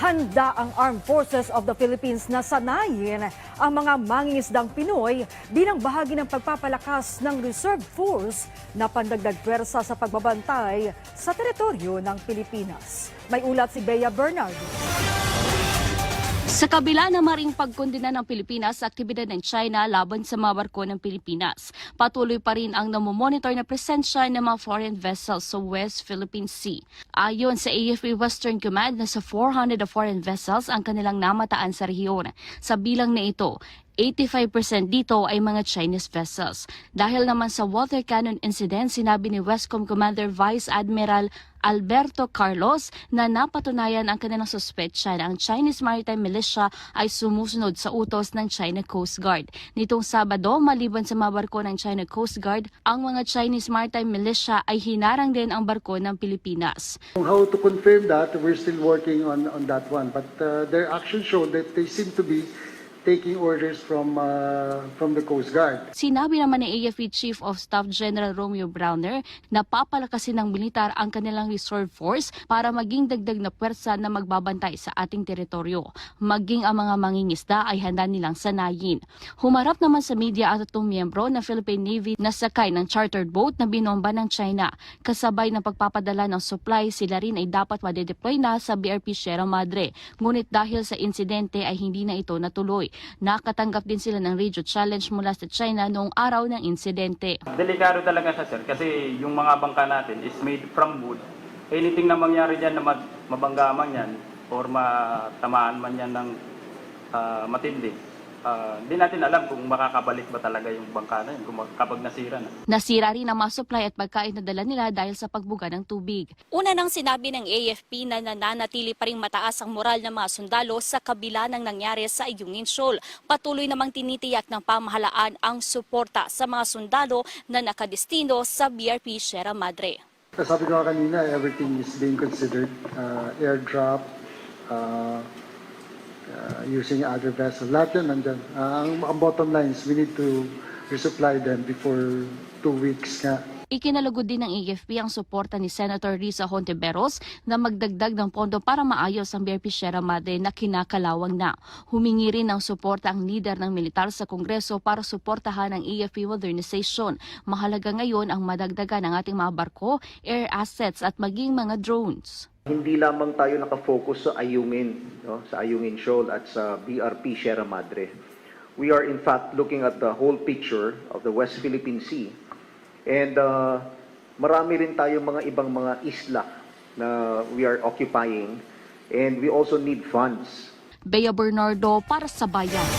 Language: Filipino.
Handa ang Armed Forces of the Philippines na sanayin ang mga mangingisdang Pinoy bilang bahagi ng pagpapalakas ng Reserve Force na pandagdag pwersa sa pagbabantay sa teritoryo ng Pilipinas. May ulat si Bea Bernardo. Sa kabila ng maring pagkondena ng Pilipinas sa aktibidad ng China laban sa mga barko ng Pilipinas, patuloy pa rin ang namomonitor na presensya ng mga foreign vessels sa West Philippine Sea. Ayon sa AFP Western Command, nasa 400 na foreign vessels ang kanilang namataan sa rehiyon. Sa bilang na ito, 85% dito ay mga Chinese vessels. Dahil naman sa water cannon incident, sinabi ni Westcom Commander Vice Admiral Alberto Carlos na napatunayan ang kanilang suspetsya na ang Chinese Maritime Militia ay sumusunod sa utos ng China Coast Guard. Nitong Sabado, maliban sa mga barko ng China Coast Guard, ang mga Chinese Maritime Militia ay hinarang din ang barko ng Pilipinas. How to confirm that, we're still working on, on that one. But uh, their actions show that they seem to be taking orders from, uh, from the Coast Guard. Sinabi naman ni AFP Chief of Staff General Romeo Browner na papalakasin ng militar ang kanilang reserve force para maging dagdag na puwersa na magbabantay sa ating teritoryo. Maging ang mga mangingisda ay handa nilang sanayin. Humarap naman sa media ang tatlong miyembro ng Philippine Navy na sakay ng chartered boat na binomba ng China. Kasabay ng pagpapadala ng supply, sila rin ay dapat madedeploy na sa BRP Sierra Madre. Ngunit dahil sa insidente ay hindi na ito natuloy. Nakatanggap din sila ng radio challenge mula sa China noong araw ng insidente. Delikado talaga siya sir kasi yung mga bangka natin is made from wood. Anything na mangyari dyan na ma- mabangga man yan or matamaan man yan ng ah, matindi, ah, hindi natin alam kung makakabalik ba talaga yung bangka na yun kung mag- kapag nasira na. Nasira rin ang mga supply at pagkain na dala nila dahil sa pagbuga ng tubig. Una nang sinabi ng AFP na nananatili pa rin mataas ang moral ng mga sundalo sa kabila ng nangyari sa Ayungin Shoal. Patuloy namang tinitiyak ng pamahalaan ang suporta sa mga sundalo na nakadestino sa BRP Sierra Madre. Sabi ko kanina, everything is being considered. Uh, airdrop, uh, uh, using other vessels. Lahat yan nandyan. Uh, ang, ang bottom line is we need to resupply them before two weeks nga. Ikinalugod din ng AFP ang suporta ni Senator Risa Hontiveros na magdagdag ng pondo para maayos ang BRP Sierra Madre na kinakalawang na. Humingi rin ng suporta ang leader ng militar sa Kongreso para suportahan ang AFP modernization. Mahalaga ngayon ang madagdagan ng ating mga barko, air assets at maging mga drones. Hindi lamang tayo nakafocus sa Ayungin, no? sa Ayungin Shoal at sa BRP Sierra Madre. We are in fact looking at the whole picture of the West Philippine Sea. And uh, marami rin tayong mga ibang mga isla na we are occupying and we also need funds Bea Bernardo para sa Bayan.